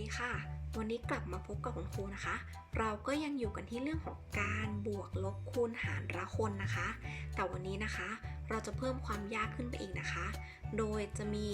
ดีค่ะ วันนี้กลับมาพบกับคุณครูนะคะ เราก็ยังอยู่กันที่เรื่องของการบวกลบคูณหารละคนนะคะ แต่วันนี้นะคะ เราจะเพิ่มความยากขึ้นไปอีกนะคะ โดยจะมี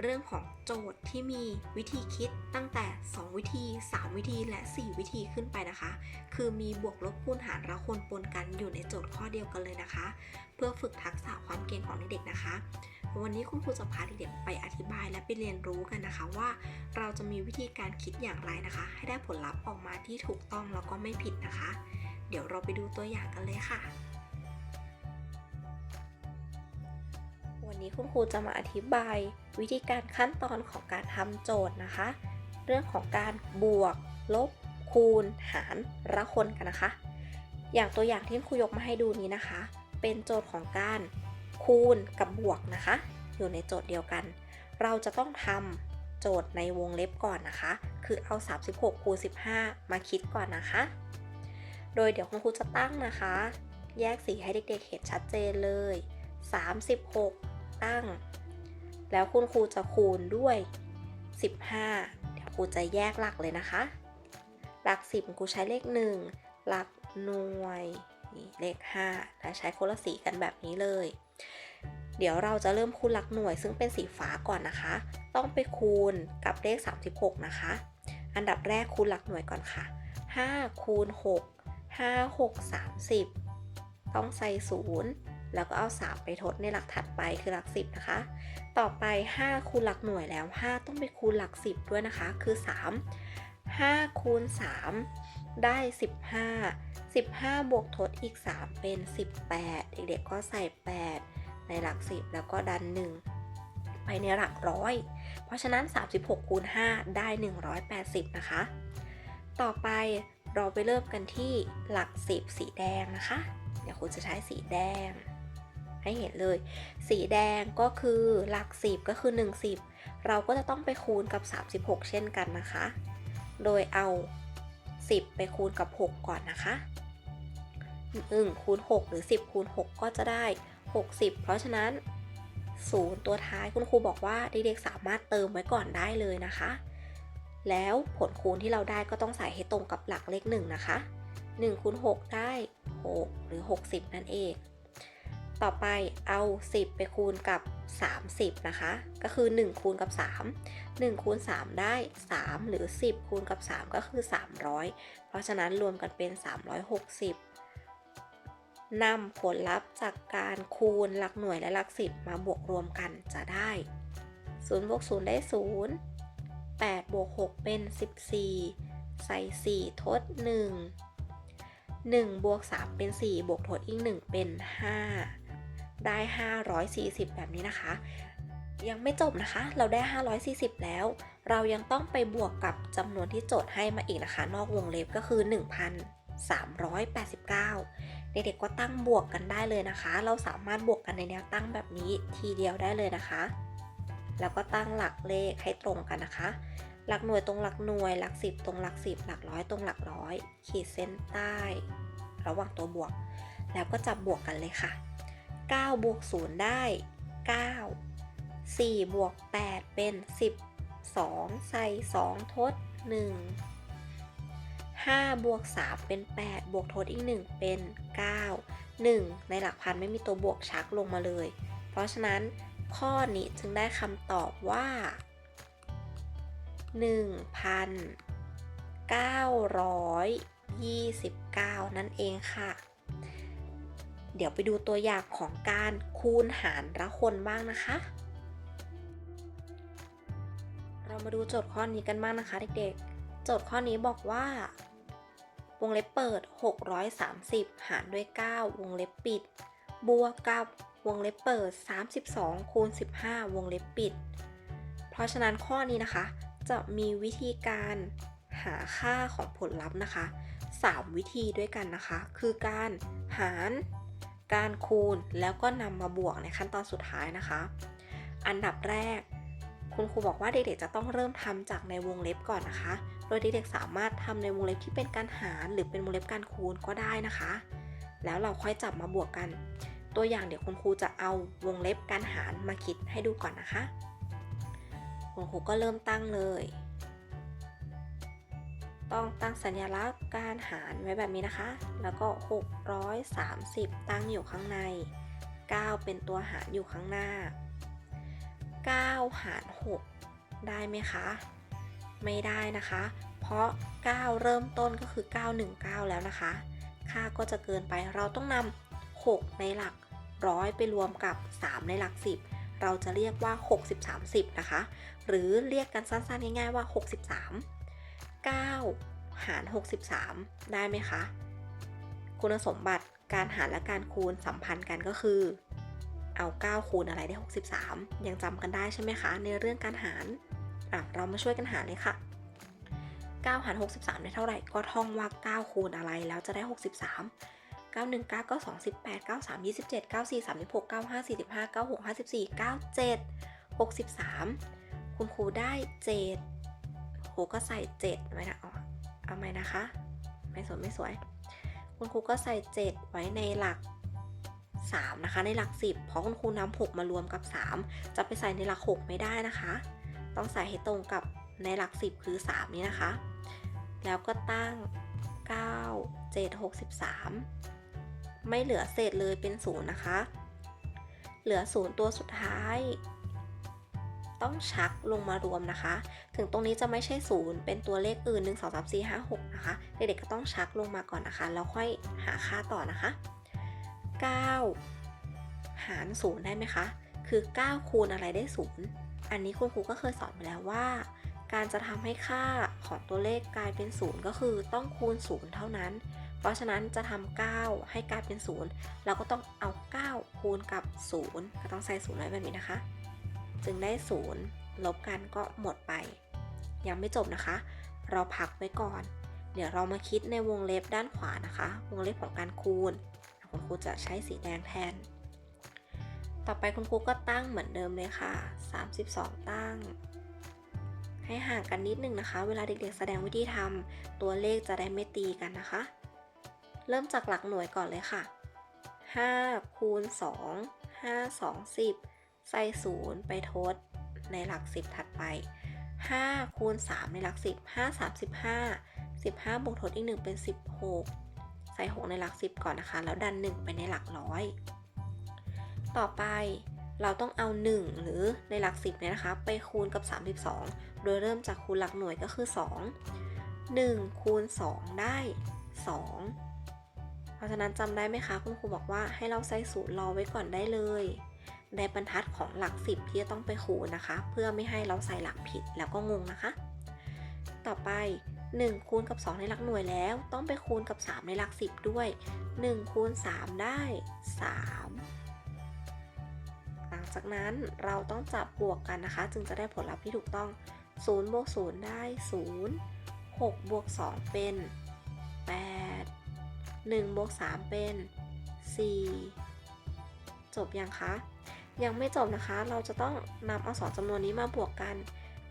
เรื่องของโจทย์ที่มีวิธีคิด ตั้งแต่ 2 วิธี 3 วิธีและ 4 วิธีขึ้นไปนะคะ คือมีบวกลบคูณหารละคนปนกันอยู่ในโจทย์ข้อเดียวกันเลยนะคะ เพื่อฝึกทักษะความเก่งของเด็กๆนะคะ วันนี้คุณครูจะพาเด็กๆไปอธิบายและไปเรียนรู้กันนะคะว่า เราจะมีวิธีการคิดอย่างไรนะคะ ให้ได้ผลลัพธ์ออกมาที่ถูกต้องแล้วก็ไม่ผิดนะคะ เดี๋ยวเราไปดูตัวอย่างกันเลยค่ะวันนี้คุณครูจะมาอธิบายวิธีการขั้นตอนของการทำโจทย์นะคะ เรื่องของการบวก ลบ คูณ หารละคนกันนะคะ อย่างตัวอย่างที่ครูยกมาให้ดูนี้นะคะ เป็นโจทย์ของการคูณกับบวกนะคะ อยู่ในโจทย์เดียวกัน เราจะต้องทำโจทย์ในวงเล็บก่อนนะคะ คือเอา 36คูณ15 มาคิดก่อนนะคะ โดยเดี๋ยวคุณครูจะตั้งนะคะ แยกสีให้เด็กๆเห็นชัดเจนเลย 36 ตั้ง แล้วคุณครูจะคูณด้วย 15 เดี๋ยวครูจะแยกหลักเลยนะคะ หลัก 10คุณครูใช้เลข 1 หลักหน่วยนี่เลข5และใช้คนละสีกันแบบนี้เลย เดี๋ยวเราจะเริ่มคูณหลักหน่วยซึ่งเป็นสีฟ้าก่อนนะคะ ต้องไปคูณกับเลข 36 นะคะ อันดับแรกคูณหลักหน่วยก่อนค่ะ 5 คูณ 6 5 6 30 ต้องใส่0 แล้วก็เอา 3 ไปทดในหลักถัดไปคือหลัก 10 นะคะ ต่อไป 5 คูณหลักหน่วยแล้ว 5 ต้องไปคูณหลัก 10 ด้วยนะคะ คือ 3 5 คูณ 3 ได้ 15 15 บวกทดอีก 3 เป็น 18 เด็กๆก็ใส่ 8 ในหลัก 10 แล้วก็ดัน 1 ไปในหลักร้อยเพราะฉะนั้น 36 คูณ 5 ได้ 180 นะคะ ต่อไปเราไปเริ่มกันที่หลัก 10 สีแดงนะคะ เดี๋ยวคุณจะใช้สีแดง ให้เห็นเลย สีแดงก็คือหลัก 10 ก็คือ 1 10 เราก็จะต้องไปคูณกับ 36 เช่นกันนะคะ โดยเอา 10 ไปคูณกับ 6 ก่อนนะคะ1คูณ6หรือ 10คูณ6 ก็จะได้ 60 เพราะฉะนั้น 0 ตัวท้ายคุณครูบอกว่าเด็กๆสามารถเติมไว้ก่อนได้เลยนะคะ แล้วผลคูณที่เราได้ก็ต้องใส่ให้ตรงกับหลักเลข1นะคะ1คูณ6ได้ 6 หรือ 60 นั่นเอง ต่อไปเอา 10 ไปคูณกับ 30 นะคะ ก็คือ 1 คูณกับ 3 1คูณ3 ได้ 3 หรือ 10 คูณกับ 3 ก็คือ 300 เพราะฉะนั้นรวมกันเป็น 360นำผลลัพธ์จากการคูณหลักหน่วยและหลัก10มาบวกรวมกันจะได้0บวก0ได้ 0 8บวก6เป็น 14 ใส่ 4 ทด 1 1บวก3เป็น 4 บวกทดอีก 1 เป็น 5 ได้ 540 แบบนี้นะคะ ยังไม่จบนะคะ เราได้ 540 แล้ว เรายังต้องไปบวกกับจำนวนที่โจทย์ให้มาอีกนะคะ นอกวงเล็บก็คือ 1,389 เด็กๆก็ตั้งบวกกันได้เลยนะคะ เราสามารถบวกกันในแนวตั้งแบบนี้ทีเดียวได้เลยนะคะ แล้วก็ตั้งหลักเลขให้ตรงกันนะคะ หลักหน่วยตรงหลักหน่วย หลักสิบตรงหลักสิบหลักร้อยตรงหลักร้อย ขีดเส้นใต้ ระหว่างตัวบวก แล้วก็จับบวกกันเลยค่ะ 9 บวก 0 ได้ 9 4 บวก 8 เป็น 12 ใส่ 2 ทด 1 5 บวก 3 เป็น 8 บวกทดอีก 1 เป็น 9 1 ในหลักพันไม่มีตัวบวกชักลงมาเลย เพราะฉะนั้นข้อนี้จึงได้คำตอบว่า 1,929 นั่นเองค่ะ เดี๋ยวไปดูตัวอย่างของการคูณหารละคนบ้างนะคะ เรามาดูโจทย์ข้อนี้กันบ้างนะคะเด็กๆ โจทย์ข้อนี้บอกว่าวงเล็บเปิด 630 หารด้วย 9 วงเล็บปิด บวกกับวงเล็บเปิด 32 คูณ 15 วงเล็บปิด เพราะฉะนั้นข้อนี้นะคะ จะมีวิธีการหาค่าของผลลัพธ์นะคะ 3 วิธีด้วยกันนะคะ คือการหาร การคูณแล้วก็นำมาบวกในขั้นตอนสุดท้ายนะคะ อันดับแรก คุณครูบอกว่าเด็กๆจะต้องเริ่มทำจากในวงเล็บก่อนนะคะ โดยเด็กๆสามารถทำในวงเล็บที่เป็นการหาร หรือเป็นวงเล็บการคูณก็ได้นะคะ แล้วเราค่อยจับมาบวกกัน ตัวอย่างเดี๋ยวคุณครูจะเอาวงเล็บการหารมาคิดให้ดูก่อนนะคะ คุณครูก็เริ่มตั้งเลย ต้องตั้งสัญลักษณ์การหารไว้แบบนี้นะคะ แล้วก็ 630 ตั้งอยู่ข้างใน 9 เป็นตัวหารอยู่ข้างหน้า 9 หาร 6 ได้ไหมคะ ไม่ได้นะคะ เพราะ 9 เริ่มต้นก็คือ 919 แล้วนะคะ ค่าก็จะเกินไป เราต้องนำ6ในหลักร้อยไปรวมกับ 3 ในหลัก 10 เราจะเรียกว่า 60 30 นะคะ หรือเรียกกันสั้นๆ ง่ายๆว่า 63 9 หาร 63 ได้ไหมคะ คุณสมบัติการหารและการคูณสัมพันธ์กันก็คือ เอา 9 คูณอะไรได้ 63 ยังจำกันได้ใช่ไหมคะ ในเรื่องการหารอะเรามาช่วยกันหารเลยค่ะ 9 หาร 63 ได้เท่าไหร่ ก็ท่องว่า 9 คูณอะไรแล้วจะได้ 63 9 1 9 9 2 18 9 3 27 9 4 36 9 5 45 9 6 54 97 63 คุณครูได้ 7 รูก็ใส่7ไว้นะเอาเอาไหมนะคะ ไม่สวยไม่สวย คุณครูก็ใส่ 7 ไว้ในหลัก 3 นะคะ ในหลัก 10 เพราะคุณครูนำ6มารวมกับ 3 จะไปใส่ในหลัก 6 ไม่ได้นะคะ ต้องใส่ให้ตรงกับในหลัก 10 คือ 3 นี้นะคะ แล้วก็ตั้ง 9 7 63 ไม่เหลือเศษเลยเป็น 0 นะคะ เหลือ 0 ตัวสุดท้าย ต้องชักลงมารวมนะคะ ถึงตรงนี้จะไม่ใช่0เป็นตัวเลขอื่น 1 2 3 4 5 6 นะคะเด็กๆก็ต้องชักลงมาก่อนนะคะ แล้วค่อยหาค่าต่อนะคะ 9 หาร0ได้ไหมคะ คือ 9 คูณอะไรได้0อันนี้คุณครูก็เคยสอนไปแล้วว่า การจะทำให้ค่าของตัวเลขกลายเป็น0ก็คือต้องคูณ0เท่านั้นเพราะฉะนั้นจะทำ9ให้กลายเป็น 0 เราก็ต้องเอา 9 คูณกับ 0 ก็ต้องใส่0ไว้แบบนี้นะคะ จึงได้0ลบกันก็หมดไป ยังไม่จบนะคะ เราพักไว้ก่อน เดี๋ยวเรามาคิดในวงเล็บด้านขวานะคะ วงเล็บของการคูณคุณครูจะใช้สีแดงแทน ต่อไปคุณครูก็ตั้งเหมือนเดิมเลยค่ะ 32 ตั้ง ให้ห่างกันนิดนึงนะคะ เวลาเด็กๆแสดงวิธีทำตัวเลขจะได้ไม่ตีกันนะคะ เริ่มจากหลักหน่วยก่อนเลยค่ะ5คูณ2 5 2 10 ใส่0ไปทดในหลัก 10 ถัดไป 5 คูณ 3 ในหลัก 10 5 35 15 บวกทดอีก 1 เป็น 16 ใส่ 6 ในหลัก 10 ก่อนนะคะ แล้วดัน 1 ไปในหลักร้อย ต่อไปเราต้องเอา 1 หรือในหลัก 10 เนี่ยนะคะ ไปคูณกับ 32 โดยเริ่มจากคูณหลักหน่วยก็คือ 2 1 คูณ 2 ได้ 2 เพราะฉะนั้นจำได้ไหมคะ คุณครูบอกว่าให้เราใส่ศูนย์รอไว้ก่อนได้เลย ในบรรทัดของหลัก 10 ที่จะต้องไปคูณนะคะ เพื่อไม่ให้เราใส่หลักผิดแล้วก็งงนะคะ ต่อไป 1 คูณกับ 2 ในหลักหน่วยแล้ว ต้องไปคูณกับ 3 ในหลัก 10 ด้วย 1 คูณ 3 ได้ 3 หลังจากนั้นเราต้องจับบวกกันนะคะ จึงจะได้ผลลัพธ์ที่ถูกต้อง0บวก0ได้ 0 6บวก2เป็น 8 1บวก3เป็น 4 จบยังคะ ยังไม่จบนะคะ เราจะต้องนำเอาสองจำนวนนี้มาบวกกัน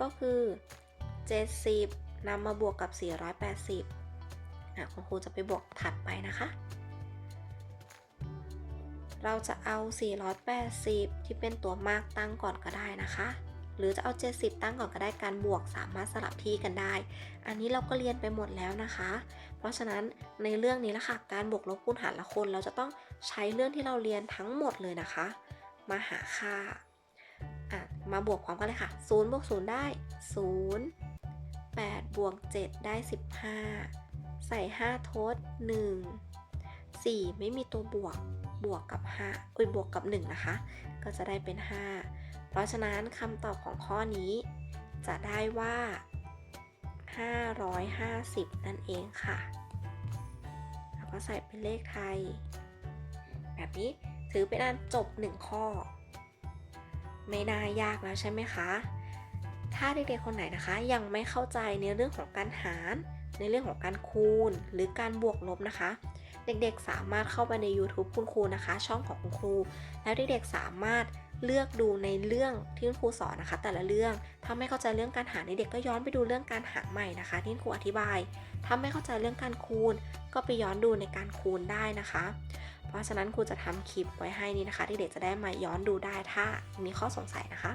ก็คือ 70นำมาบวกกับ 480อะคุณครูจะไปบวกถัดไปนะคะ เราจะเอา 480 ที่เป็นตัวมากตั้งก่อนก็ได้นะคะ หรือจะเอา 70 ตั้งก่อนก็ได้การบวกสามารถสลับที่กันได้ อันนี้เราก็เรียนไปหมดแล้วนะคะ เพราะฉะนั้นในเรื่องนี้ละค่ะการบวกลบคูณหารละคน เราจะต้องใช้เรื่องที่เราเรียนทั้งหมดเลยนะคะ มาหาค่าอะมาบวกพร้อมกันเลยค่ะ0บวก0ได้ 0 8บวก7ได้ 15 ใส่ 5 ทด 1 4 ไม่มีตัวบวกบวกกับ5อุ้ยบวกกับ 1 นะคะ ก็จะได้เป็น 5 เพราะฉะนั้นคำตอบของข้อนี้ จะได้ว่า 550 นั่นเองค่ะ แล้วก็ใส่เป็นเลขไทย แบบนี้ ถือเป็นอันจบ 1 ข้อ ไม่น่ายากแล้วใช่ไหมคะ ถ้าเด็กๆคนไหนนะคะ ยังไม่เข้าใจในเรื่องของการหาร ในเรื่องของการคูณ หรือการบวกลบนะคะ เด็กๆสามารถเข้าไปใน YouTube คุณครูนะคะ ช่องของคุณครู แล้วเด็กๆสามารถเลือกดูในเรื่องที่คุณครูสอนนะคะ แต่ละเรื่อง ถ้าไม่เข้าใจเรื่องการหารเด็กก็ย้อนไปดูเรื่องการหารใหม่นะคะ ที่คุณครูอธิบาย ถ้าไม่เข้าใจเรื่องการคูณ ก็ไปย้อนดูในการคูณได้นะคะ เพราะฉะนั้นครูจะทำคลิปไว้ให้นี่นะคะที่เด็กจะได้มาย้อนดูได้ถ้ามีข้อสงสัยนะคะ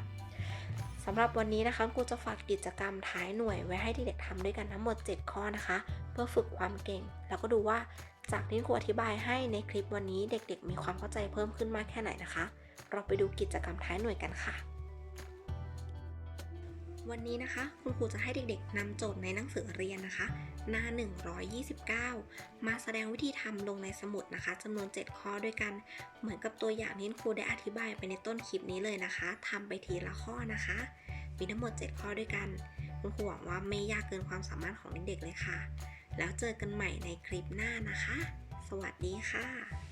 สำหรับวันนี้นะคะครูจะฝากกิจกรรมท้ายหน่วยไว้ให้เด็กๆทำด้วยกันทั้งหมด 7 ข้อนะคะ เพื่อฝึกความเก่ง แล้วก็ดูว่าจากที่ครูอธิบายให้ในคลิปวันนี้เด็กๆ มีความเข้าใจเพิ่มขึ้นมากแค่ไหนนะคะ เราไปดูกิจกรรมท้ายหน่วยกันค่ะ วันนี้นะคะ คุณครูจะให้เด็กๆนำโจทย์ในหนังสือเรียนนะคะ หน้า 129 มาแสดงวิธีทำลงในสมุดนะคะจำนวน 7 ข้อด้วยกัน เหมือนกับตัวอย่างที่ครูได้อธิบายไปในต้นคลิปนี้เลยนะคะทำไปทีละข้อนะคะ มีทั้งหมด 7 ข้อด้วยกัน คุณครูหวังว่าไม่ยากเกินความสามารถของเด็กๆเลยค่ะ แล้วเจอกันใหม่ในคลิปหน้านะคะ สวัสดีค่ะ